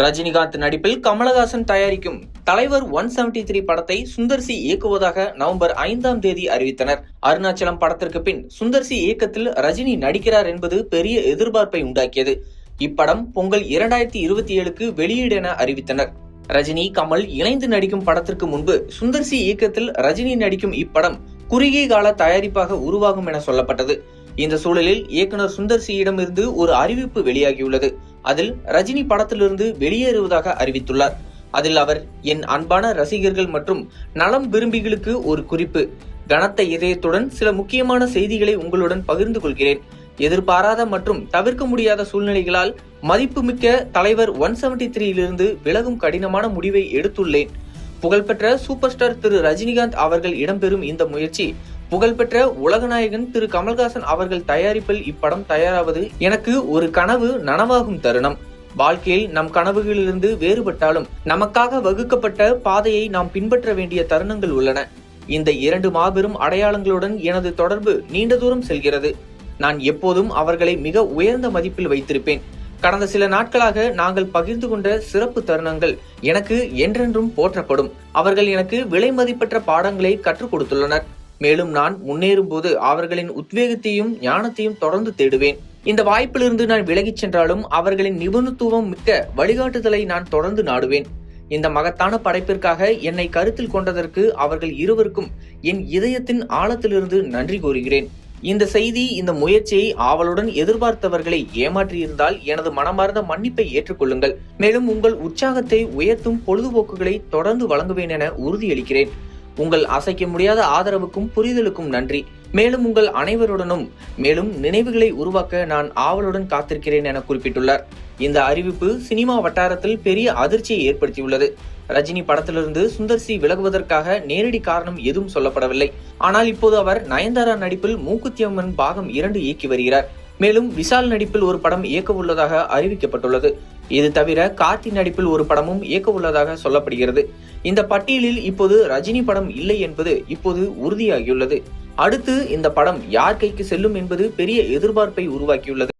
ரஜினிகாந்த் நடிப்பில் கமலஹாசன் தயாரிக்கும் தலைவர் ஒன் செவன்டி த்ரீ படத்தை சுந்தர்சி இயக்குவதாக நவம்பர் ஐந்தாம் தேதி அறிவித்தனர். அருணாச்சலம் படத்திற்கு பின் சுந்தர்சி இயக்கத்தில் ரஜினி நடிக்கிறார் என்பது பெரிய எதிர்பார்ப்பை உண்டாக்கியது. இப்படம் பொங்கல் இரண்டாயிரத்தி இருபத்தி ஏழுக்கு வெளியீடு என அறிவித்தனர். ரஜினி கமல் இணைந்து நடிக்கும் படத்திற்கு முன்பு சுந்தர்சி இயக்கத்தில் ரஜினி நடிக்கும் இப்படம் குறுகிய கால தயாரிப்பாக உருவாகும் என சொல்லப்பட்டது. இந்த சூழலில் இயக்குனர் சுந்தர் சியிடம் இருந்து ஒரு அறிவிப்பு வெளியாகியுள்ளது. அதில் ரஜினி படத்திலிருந்து வெளியேறுவதாக அறிவித்துள்ளார். அதில் அவர் என் அன்பான ரசிகர்கள் மற்றும் நலம் விரும்பிகளுக்கு ஒரு குறிப்பு. கனத்த இதயத்துடன் சில முக்கியமான செய்திகளை உங்களுடன் பகிர்ந்து கொள்கிறேன். எதிர்பாராத மற்றும் தவிர்க்க முடியாத சூழ்நிலைகளால் மதிப்புமிக்க தலைவர் ஒன் செவன்டி த்ரீயிலிருந்து விலகும் கடினமான முடிவை எடுத்துள்ளேன். புகழ்பெற்ற சூப்பர் ஸ்டார் திரு. ரஜினிகாந்த் அவர்கள் இடம்பெறும் இந்த முயற்சி புகழ்பெற்ற உலகநாயகன் திரு கமல்ஹாசன் அவர்கள் தயாரிப்பில் இப்படம் தயாராவது எனக்கு ஒரு கனவு நனவாகும் தருணம். வாழ்க்கையில் நம் கனவுகளிலிருந்து வேறுபட்டாலும் நமக்காக வகுக்கப்பட்ட பாதையை நாம் பின்பற்ற வேண்டிய தருணங்கள் உள்ளன. இந்த இரண்டு மாபெரும் அடையாளங்களுடன் எனது தொடர்பு நீண்ட தூரம் செல்கிறது. நான் எப்போதும் அவர்களை மிக உயர்ந்த மதிப்பில் வைத்திருப்பேன். கடந்த சில நாட்களாக நாங்கள் பகிர்ந்து கொண்ட சிறப்பு தருணங்கள் எனக்கு என்றென்றும் போற்றப்படும். அவர்கள் எனக்கு விலை மதிப்பற்ற பாடங்களை கற்றுக் கொடுத்துள்ளனர். மேலும் நான் முன்னேறும் போது அவர்களின் உத்வேகத்தையும் ஞானத்தையும் தொடர்ந்து தேடுவேன். இந்த வாய்ப்பிலிருந்து நான் விலகிச் சென்றாலும் அவர்களின் நிபுணத்துவம் மிக்க வழிகாட்டுதலை நான் தொடர்ந்து நாடுவேன். இந்த மகத்தான படைப்பிற்காக என்னை கருத்தில் கொண்டதற்கு அவர்கள் இருவருக்கும் என் இதயத்தின் ஆழத்திலிருந்து நன்றி கூறுகிறேன். இந்த செய்தி இந்த முயற்சியை ஆவலுடன் எதிர்பார்த்தவர்களை ஏமாற்றியிருந்தால் எனது மனமார்ந்த மன்னிப்பை ஏற்றுக்கொள்ளுங்கள். மேலும் உங்கள் உற்சாகத்தை உயர்த்தும் பொழுதுபோக்குகளை தொடர்ந்து வழங்குவேன் என உறுதியளிக்கிறேன். உங்கள் அசைக்க முடியாத ஆதரவுக்கும் புரிதலுக்கும் நன்றி. மேலும் உங்கள் அனைவருடனும் மேலும் நினைவுகளை உருவாக்க நான் ஆவலுடன் காத்திருக்கிறேன் என குறிப்பிட்டுள்ளார். இந்த அறிவிப்பு சினிமா வட்டாரத்தில் பெரிய அதிர்ச்சியை ஏற்படுத்தியுள்ளது. ரஜினி படத்திலிருந்து சுந்தர் சி விலகுவதற்காக நேரடி காரணம் எதுவும் சொல்லப்படவில்லை. ஆனால் இப்போது அவர் நயன்தாரா நடிப்பில் மூக்குத்தியம்மன் பாகம் இரண்டு இயக்கி வருகிறார். மேலும் விஷால் நடிப்பில் ஒரு படம் இயக்க உள்ளதாக அறிவிக்கப்பட்டுள்ளது. இது தவிர கார்த்தி நடிப்பில் ஒரு படமும் இயக்க உள்ளதாக சொல்லப்படுகிறது. இந்த பட்டியலில் இப்போது ரஜினி படம் இல்லை என்பது இப்போது உறுதியாகியுள்ளது. அடுத்து இந்த படம் யார் கைக்கு செல்லும் என்பது பெரிய எதிர்பார்ப்பை உருவாக்கியுள்ளது.